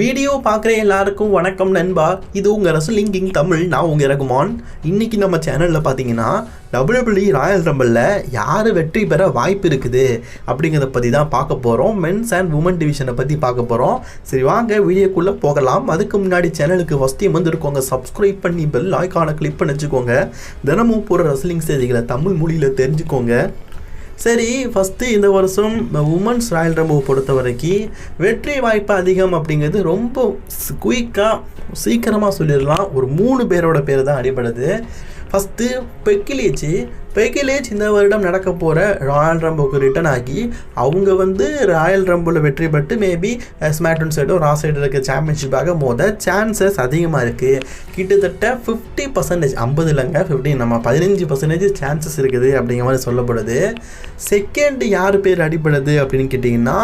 Video பார்க்குற எல்லாருக்கும் வணக்கம் நண்பா. இது உங்கள் ரசலிங் கிங் தமிழ் நான் உங்கள் ரகுமான். இன்னைக்கு நம்ம சேனலில் பார்த்தீங்கன்னா டபிள்யூபிள்யூ ராயல் ரம்பிளில் யார் வெற்றி பெற வாய்ப்பு இருக்குது அப்படிங்கிறத பற்றி தான் பார்க்க போகிறோம் மென்ஸ் அண்ட் உமன் டிவிஷனை பற்றி பார்க்க போகிறோம் சரி வாங்க வீடியோக்குள்ளே போகலாம். அதுக்கு முன்னாடி சேனலுக்கு ஃபஸ்ட் டைம் வந்துருக்கோங்க சப்ஸ்கிரைப் பண்ணி பெல் ஐக்கானை கிளிக் பண்ணி வச்சுக்கோங்க. தினமும் போகிற ரசலிங் செய்திகளை தமிழ் மொழியில் தெரிஞ்சுக்கோங்க. சரி ஃபஸ்ட்டு இந்த வருஷம் உமன்ஸ் ராயல் ரம்போ பொறுத்த வரைக்கும் வெற்றி வாய்ப்பு அதிகம் அப்படிங்கிறது ரொம்ப குயிக்காக சீக்கிரமாக சொல்லிடலாம். ஒரு மூணு பேரோட பேர் தான் அடிபடுது. ஃபஸ்ட்டு பெக்கிலிச்சு பெக்கிலேஜ் இந்த வருடம் நடக்க போகிற ராயல் ரம்போக்கு ரிட்டர்ன் ஆகி அவங்க வந்து ராயல் ரம்போவில் வெற்றி பெற்று மேபி ஸ்மாக்டவுன் சைடும் ரா சைடு இருக்க சாம்பியன்ஷிப்பாக மோத சான்சஸ் அதிகமாக இருக்குது கிட்டத்தட்ட ஃபிஃப்டி பர்சன்டேஜ் ஐம்பது இல்லைங்க ஃபிஃப்டி நம்ம பதினஞ்சு பர்சன்டேஜ் சான்சஸ் இருக்குது அப்படிங்கிற மாதிரி சொல்லப்படுது. செகண்ட் யார் பேர் அடிப்படுது அப்படின்னு கேட்டிங்கன்னா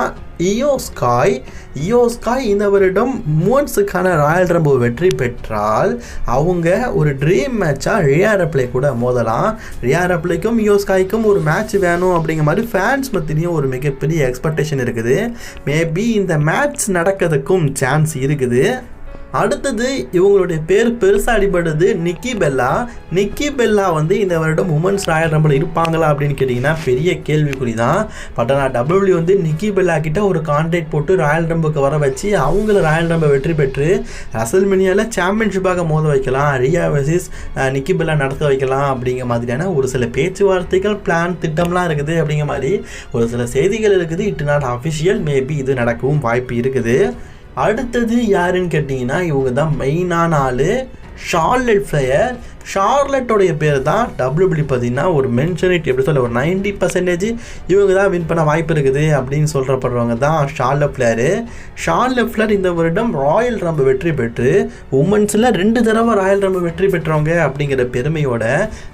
இயோஸ்காய் இயோஸ்காய் இந்த வருடம் மூன்ஸுக்கான ராயல் ரம்போ வெற்றி பெற்றால் அவங்க ஒரு ட்ரீம் மேட்சாக ரியாரப்ளே கூட மோதலாம். ரியாரப்ளேக்கும் யோஸ்காய்க்கும் ஒரு மேட்ச் வேணும் அப்படிங்கிற மாதிரி ஃபேன்ஸ் மத்தியிலையும் ஒரு மிகப்பெரிய எக்ஸ்பெக்டேஷன் இருக்குது. மேபி இந்த மேட்ச் நடக்கிறதுக்கும் சான்ஸ் இருக்குது. அடுத்தது இவங்களுடைய பேர் பெருசாக அடிபடுது நிக்கி பெல்லா. நிக்கி பெல்லா வந்து இந்த வருடம் உமன்ஸ் ராயல் ரம்பில் இருப்பாங்களா அப்படின்னு கேட்டிங்கன்னா பெரிய கேள்விக்குறி தான் பட் ஆனால் டபிள்யூ வந்து நிக்கி பெல்லா கிட்ட ஒரு கான்ட்ராக்ட் போட்டு ராயல் ரம்புக்கு வர வச்சு அவங்கள ராயல் ரம்பை வெற்றி பெற்று ரசல்மினியாவில் சாம்பியன்ஷிப்பாக மோத வைக்கலாம். ரியா வெர்சஸ் நிக்கி பெல்லா நடத்த வைக்கலாம் அப்படிங்கிற மாதிரியான ஒரு சில பேச்சுவார்த்தைகள் பிளான் திட்டம்லாம் இருக்குது அப்படிங்கிற மாதிரி ஒரு சில செய்திகள் இருக்குது. இட்டு நாட் அஃபிஷியல் மேபி இது நடக்கவும் வாய்ப்பு இருக்குது. அடுத்தது யாருன்னு கேட்டிங்கன்னா இவங்க தான் மெயினான ஆள் ஷார்லெட் ஃப்ளையர் ஷார்லெட்டோடைய பேர் தான் டபிள்யூபிள்யூ பார்த்தீங்கன்னா ஒரு மென்ஷனிட் எப்படி சொல்ல ஒரு நைன்டி பர்சன்டேஜ் இவங்க தான் வின் பண்ண வாய்ப்பு இருக்குது அப்படின்னு சொல்கிறப்படுறவங்க தான் ஷார்லெட் பிளேயரு ஷார்லெட் ஃப்ளர் இந்த வருடம் ராயல் ரம்பு வெற்றி பெற்று உமன்ஸில் ரெண்டு தடவை ராயல் ரம்பு வெற்றி பெற்றவங்க அப்படிங்கிற பெருமையோட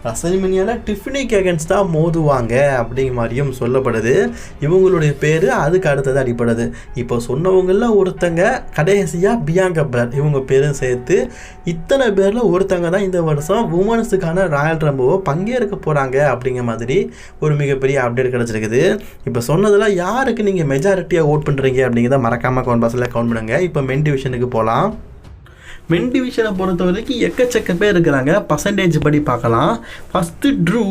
ரசல்மினியாவில் டிஃபினி கேகன்ஸ் தான் மோதுவாங்க அப்படிங்கிற மாதிரியும் சொல்லப்படுது. இவங்களுடைய பேர் அதுக்கு அடுத்தது அடிப்படுது இப்போ சொன்னவங்களில் ஒருத்தங்க கடைசியாக பியாங்கா பேர் இவங்க பேரும் சேர்த்து இத்தனை பேரில் ஒருத்தங்க தான் இந்த வருஷம் உமன்ஸுக்கான ராயல் ரம்போவை பங்கேற்க போகிறாங்க அப்படிங்கிற மாதிரி ஒரு மிகப்பெரிய அப்டேட் கிடச்சிருக்குது. இப்போ சொன்னதில் யாருக்கு நீங்கள் மெஜாரிட்டியாக ஓட் பண்ணுறீங்க அப்படிங்கிறத மறக்காமல் கவுண்ட் பாக்ஸில் கவுண்ட் பண்ணுங்கள் இப்போ மென் டிவிஷனுக்கு போகலாம் மென் டிவிஷனை பொறுத்த வரைக்கும் எக்கச்சக்க பேர் இருக்கிறாங்க. பர்சன்டேஜ் படி பார்க்கலாம். ஃபஸ்ட்டு ட்ரூ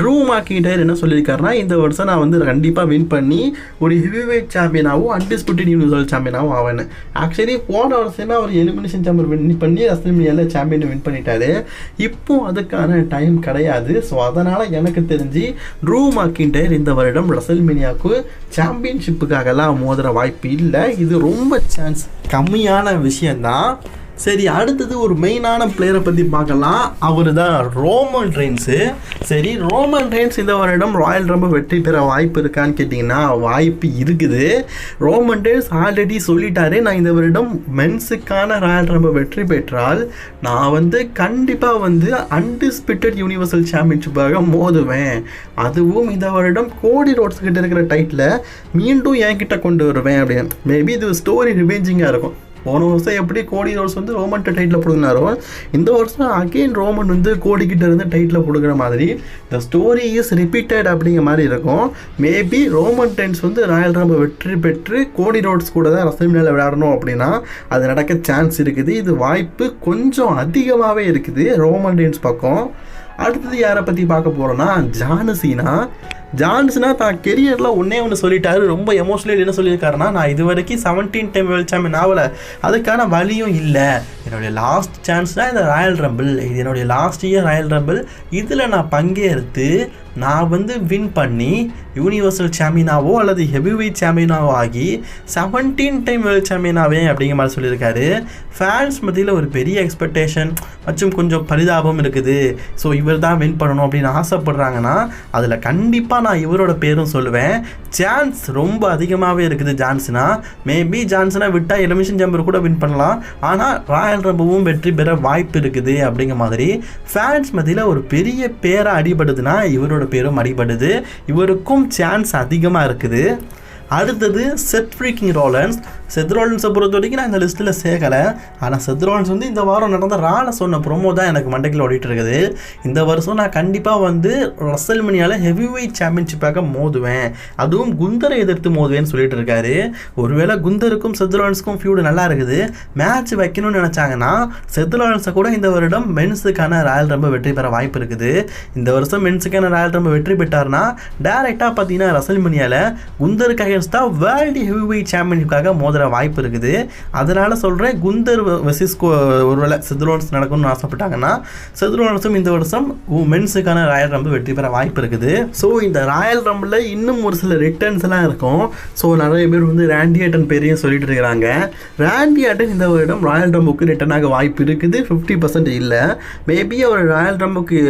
ட்ரூ மார்க்கிட்டர் என்ன சொல்லியிருக்காருன்னா இந்த வருஷம் நான் வந்து கண்டிப்பாக வின் பண்ணி ஒரு ஹெவிவெயிட் சாம்பியனாகவும் அன்டிஸ்பியூட்டட் யூனிவர்சல் சாம்பியனாகவும் ஆவேன் ஆக்சுவலி போன வருஷமே அவர் எலிமினேஷன் சாம்பியன் வின் பண்ணி ரசல்மினியாவில் சாம்பியன் வின் பண்ணிட்டாரு. இப்போ அதுக்கான டைம் கிடையாது. ஸோ அதனால் எனக்கு தெரிஞ்சு ட்ரூ மார்க்கிண்டர் இந்த வருடம் ரசல்மினியாவுக்கு சாம்பியன்ஷிப்புக்காகலாம் மோதுற வாய்ப்பு இல்லை. இது ரொம்ப சான்ஸ் கம்மியான விஷயந்தான் சரி அடுத்தது ஒரு மெயினான பிளேயரை பற்றி பார்க்கலாம். அவர் தான் ரோமன் ரெயின்ஸு சரி ரோமன் ரெயின்ஸ் இந்த வருடம் ராயல் ரொம்ப வெற்றி பெற வாய்ப்பு இருக்கான்னு கேட்டிங்கன்னா வாய்ப்பு இருக்குது. ரோமன் ரெயின்ஸ் ஆல்ரெடி சொல்லிட்டாரு. நான் இந்த வருடம் மென்ஸுக்கான ராயல் ரொம்ப வெற்றி பெற்றால் நான் வந்து கண்டிப்பாக வந்து அன்டிஸ்பிட்டட் யூனிவர்சல் சாம்பியன்ஷிப்பாக மோதுவேன். அதுவும் இந்த வருடம் கோடி ரோட்ஸ் கிட்ட இருக்கிற டைட்டில் மீண்டும் என்கிட்ட கொண்டு வருவேன் அப்படின்னு. மேபி இது ஸ்டோரி ரிவேஞ்சிங்காக இருக்கும். போன வருஷம் எப்படி கோடி ரோல்ஸ் வந்து ரோமன் டைட்டில் பிடுங்கினாரோ இந்த வருஷம் அகெயின் ரோமன் வந்து கோடிக்கிட்ட இருந்து டைட்டில் கொடுக்குற மாதிரி த ஸ்டோரி இஸ் ரிப்பீட்டட் அப்படிங்கிற மாதிரி இருக்கும். மேபி ரோமன் டைன்ஸ் வந்து ராயல் ரம்ப வெற்றி பெற்று கோடி ரோட்ஸ் கூட தான் ரசமினில் விளையாடணும் அப்படின்னா அது நடக்க சான்ஸ் இருக்குது. இது வாய்ப்பு கொஞ்சம் அதிகமாகவே இருக்குது. ரோமன் டைன்ஸ் பக்கம். அடுத்தது யாரை பற்றி பார்க்க போகிறோன்னா ஜானசீனா ஜான்ஸ்னா தான் கெரியரில் ஒன்றே ஒன்று சொல்லிட்டாரு. ரொம்ப எமோஷனல் என்ன சொல்லியிருக்காருன்னா நான் இது வரைக்கும் செவன்டீன் டைம் வேர்ல்ட் சாம்பியன் ஆகலை. அதுக்கான வழியும் இல்லை. என்னுடைய லாஸ்ட் சான்ஸ் தான் இந்த ராயல் ரம்பிள் இது என்னுடைய லாஸ்ட் இயர் ராயல் ரம்பிள் இதில் நான் பங்கேற்று நான் வந்து வின் பண்ணி யூனிவர்சல் சாம்பியனாவோ அல்லது ஹெவி வெயிட் சாம்பியனாவோ ஆகி செவன்டீன் டைம் வேர்ல்ட் சாம்பியனாவே அப்படிங்கிற மாதிரி சொல்லியிருக்காரு. ஃபேன்ஸ் மத்தியில் ஒரு பெரிய எக்ஸ்பெக்டேஷன் மற்றும் கொஞ்சம் பரிதாபம் இருக்குது. ஸோ இவர் தான் வின் பண்ணணும் அப்படின்னு ஆசைப்படுறாங்கன்னா அதில் கண்டிப்பாக நான் இவரோட பேரும் சொல்லுவேன். சான்ஸ் ரொம்ப அதிகமாகவே இருக்குது ஜான்சனா. மேபி ஜான்சனா விட்டால் எலிமிஷன் ஜம்பர் கூட வின் பண்ணலாம். ஆனால் ராயல் ரம்பவும் வெற்றி பெற வாய்ப்பு இருக்குது அப்படிங்கிற மாதிரி ஃபேன்ஸ் மத்தியில் ஒரு பெரிய பேரை அடிபடுதுன்னா இவரோட பேரும் அடிபடுது. இவருக்கும் சான்ஸ் அதிகமாக இருக்குது. அடுத்தது செத் ஃப்ரீக்கிங் ரோலன்ஸ் செத் ரோலன்ஸை பொறுத்த வரைக்கும் நான் இந்த லிஸ்ட்டில் சேர்க்கலை. ஆனால் செத் ரோலன்ஸ் வந்து இந்த வாரம் நடந்த ரால சொன்ன ப்ரோமோ தான் எனக்கு மண்டைக்கில் ஓடிட்டு இருக்குது. இந்த வருஷம் நான் கண்டிப்பாக வந்து ரசல் மணியால் ஹெவி வெயிட் சாம்பியன்ஷிப்பாக மோதுவேன். அதுவும் குந்தரை எதிர்த்து மோதுவேன்னு சொல்லிட்டு இருக்காரு. ஒருவேளை குந்தருக்கும் செத் ரோலன்ஸுக்கும் ஃபியூடு நல்லா இருக்குது. மேட்ச் வைக்கணும்னு நினச்சாங்கன்னா செத் ரோலன்ஸை கூட இந்த வருடம் மென்ஸுக்கான ராயல் ரம்ப வெற்றி பெற வாய்ப்பு இருக்குது. இந்த வருஷம் மென்ஸுக்கான ராயல் ரம்ப வெற்றி பெற்றார்னா டேரெக்டாக பார்த்தீங்கன்னா ரசல் மணியால் குந்தருக்கு தான் வேர்ல்டு ஹெவி சாம்பியன்ஷிப்காக மோதுற வாய்ப்பு இருக்குது. அதனால் சொல்கிறேன் குந்தர் வெசிஸ் ஒருவேளை செதுலோன்ஸ் நடக்கணும்னு ஆசைப்பட்டாங்கன்னா செதுலோன்ஸும் இந்த வருஷம் மென்ஸுக்கான ராயல் ரம்பு வெற்றி பெற வாய்ப்பு இருக்குது. ஸோ இந்த ராயல் ரம்பில் இன்னும் ஒரு சில ரிட்டர்ன்ஸ் எல்லாம் இருக்கும். ஸோ நிறைய பேர் வந்து ரேண்டியாட்டன் பேரையும் சொல்லிட்டு இருக்கிறாங்க. ரேண்டியாட்டன் இந்த வருடம் ராயல் ரம்புக்கு ரிட்டர்ன் ஆக வாய்ப்பு இருக்குது. ஃபிஃப்டி பர்சன்ட் இல்லை. மேபி அவர் ராயல் ரம்புக்கு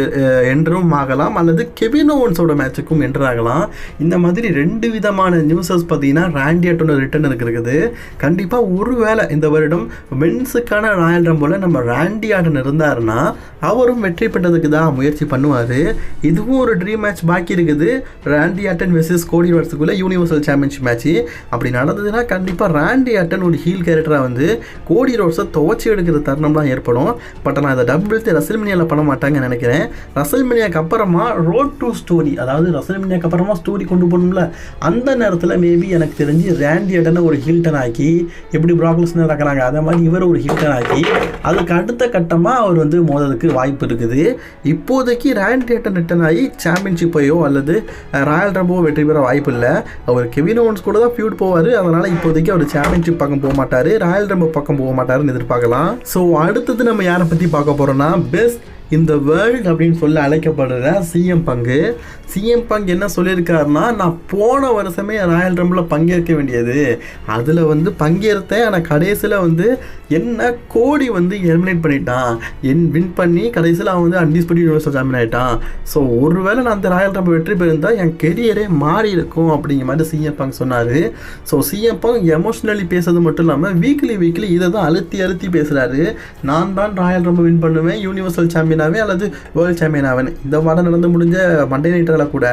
என்றும் ஆகலாம். அல்லது கெவின் ஓவன்ஸோட மேட்சுக்கும் என்றாகலாம். ஆகலாம் இந்த மாதிரி ரெண்டு விதமான நியூஸஸ் பார்த்தீங்கன்னா ராண்டி ஆட்டனோட ரிட்டர்ன் இருக்குது கண்டிப்பாக ஒரு வேளை இந்த வருடம் மென்ஸுக்கான ராயல் ரம்போல நம்ம ராண்டி ஆட்டன் இருந்தாருன்னா அவரும் வெற்றி பெற்றதுக்கு தான் முயற்சி பண்ணுவார். இதுவும் ஒரு ட்ரீம் மேட்ச் பாக்கி இருக்குது. ராண்டி ஆட்டன் வெர்சஸ் கோடி வருஷத்துக்குள்ள யூனிவர்சல் சாம்பியன்ஷிப் மேட்ச் அப்படி நடந்ததுன்னா கண்டிப்பாக ராண்டி ஆட்டன் ஒரு ஹீல் கேரக்டராக வந்து கோடி ரோட்ஸை துவச்சி எடுக்கிற தருணம்லாம் ஏற்படும். பட் நான் அதை டபுள் ரசல்மினியாவில் பண்ண மாட்டாங்கன்னு நினைக்கிறேன். ரசல்மினியாக்கு அப்புறமா ரோட் டு ஸ்டோரி அதாவது ரசல்மினியாக்கு அப்புறமா ஸ்டோரி கொண்டு போகணும்ல அந்த நேரத்தில் மேபி எனக்கு தெரிஞ்சு ரேண்டி ஆட்டனை ஒரு ஹில்டன் ஆக்கி எப்படி ப்ராக்லஸ் நடக்கிறாங்க அதே மாதிரி இவர் ஒரு ஹில்டன் ஆக்கி அதுக்கு அடுத்த கட்டமாக அவர் வந்து மோதலுக்கு வாய்ப்பு இருக்குது. இப்போதைக்கு ரேண்டி ஆட்டன் ரிட்டன் ஆகி சாம்பியன்ஷிப்பையோ அல்லது ராயல் ரம்போ வெற்றி பெற வாய்ப்பு இல்லை. அவர் கெவின் ஓன்ஸ் கூட தான் ஃபியூட் போவார். அதனால் இப்போதைக்கு அவர் சாம்பியன்ஷிப் பக்கம் போக மாட்டார். ராயல் ரம்போ பக்கம் போக மாட்டாருன்னு எதிர்பார்க்கலாம். ஸோ அடுத்தது நம்ம யாரை பற்றி பார்க்க போகிறோம்னா பெஸ்ட் இந்த வேர்ல்டு அப்படின்னு சொல்லி அழைக்கப்படுற சிஎம் பங்கு சிஎம் பங்கு என்ன சொல்லியிருக்காருன்னா நான் போன வருஷமே ராயல் ரம்பில் பங்கேற்க வேண்டியது. அதில் வந்து பங்கேற்றேன் ஆனால் கடைசியில் வந்து என்ன கோடி வந்து எலிமினேட் பண்ணிட்டான். என் வின் பண்ணி கடைசியில் அவன் வந்து அன்டிஸ்பியூட் யூனிவர்சல் சாம்பியன் ஆகிட்டான் ஸோ ஒருவேளை நான் அந்த ராயல் ரம்பை வெற்றி பெருந்தால் என் கெரியரே மாறி இருக்கும் அப்படிங்கிற மாதிரி சிஎம் பங்க் சொன்னார். ஸோ சிஎம் பங்க் எமோஷ்னலி பேசுறது மட்டும் இல்லாமல் வீக்லி வீக்லி இதை தான் அழுத்தி அழுத்தி பேசுகிறாரு நான் தான் ராயல் ரம்பை வின் பண்ணுவேன் யூனிவர்சல் சாம்பியனாகவே அல்லது வேர்ல்டு சாம்பியன் ஆவேன். இந்த வாரம் நடந்து முடிஞ்ச மண்டே நைட்டரில் கூட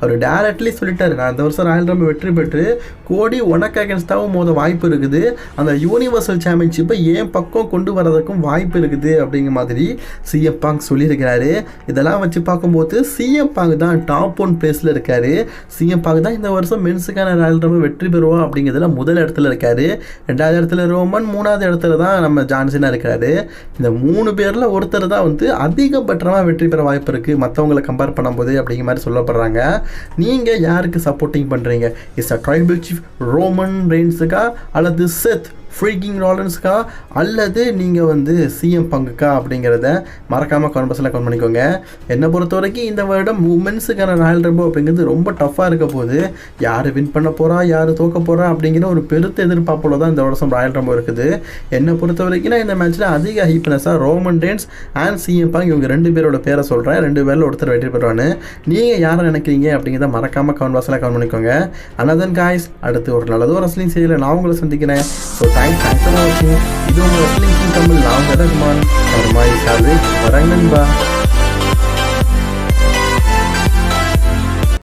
அவர் டேரக்ட்லி சொல்லிட்டாரு. நான் இந்த வருஷம் ராயல் ரம்பை வெற்றி பெற்று கோடி உனக்கு அகேன்ஸ்டாகவும் மோத வாய்ப்பு இருக்குது. அந்த யூனிவர்சல் சாம்பியன்ஷிப்பை ஏன் பக்கம் கொண்டு வரதுக்கும் வாய்ப்பு இருக்குது அப்படிங்கிற மாதிரி சிஎம் பாங் சொல்லியிருக்கிறாரு. இதெல்லாம் வச்சு பார்க்கும்போது சிஎம் பாங் தான் டாப் ஒன் பிளேஸில் இருக்காரு. சிஎம் பாங் தான் இந்த வருஷம் மென்ஸுக்கான ராயல் ரம்பை வெற்றி பெறுவோம் அப்படிங்கிறதுல முதல் இடத்துல இருக்காரு. ரெண்டாவது இடத்துல ரோமன் மூணாவது இடத்துல தான் நம்ம ஜான்சனாக இருக்கிறாரு. இந்த மூணு பேரில் ஒருத்தர் தான் வந்து அதிகபட்சமாக வெற்றி பெற வாய்ப்பு இருக்குது மற்றவங்களை கம்பேர் பண்ணும்போது அப்படிங்கிற மாதிரி சொல்லப்படுறாங்க. நீங்கள் யாருக்கு சப்போர்ட்டிங் பண்ணுறீங்க is a tribal chief Roman ரெயின்ஸுக்கா அல்லது செத் ஃப்ரீக்கிங் ராலன்ஸ்க்கா அல்லது நீங்கள் வந்து சிஎம் பங்குக்கா அப்படிங்கிறத மறக்காமல் கான்பஸில் கவுண்ட் பண்ணிக்கோங்க. என்னை பொறுத்த வரைக்கும் இந்த வருடம் உமன்ஸுக்கான ராயல் ரம்போ அப்படிங்கிறது ரொம்ப டஃப்பாக இருக்க போது யார் வின் பண்ண போகிறா யார் தோக்க போகிறா அப்படிங்கிற ஒரு பெருத்த எதிர்பார்ப்போட தான் இந்த வருஷம் ராயல் ரம்போ இருக்குது. என்னை பொறுத்த வரைக்கும் இந்த மேட்ச்சில் அதிக ஹைப்னஸாக Roman Reigns and CM Punk இவங்க ரெண்டு பேரோட பேரை சொல்கிறேன் ரெண்டு பேரில் ஒருத்தர் வெற்றி பெறுவான்னு. நீங்கள் யாரை நினைக்கிறீங்க அப்படிங்கிறத மறக்காமல் கவுண்ட் பாக்ஸில் கவுண்ட் பண்ணிக்கோங்க. அனதன் காய்ஸ் அடுத்து ஒரு நல்லதோ ரஸ்லிங் செய்யலை நான் உங்களை சந்திக்கிறேன். ஸோ தேங்க்ஸ் தேங்க்ஸ் ஃபார் வாட்சிங் இது உங்கள் ரஸ்லிங் தமிழ் நான் கதகுமான் ஒரு மாதிரி சார்ஜ் வரேன் நண்பா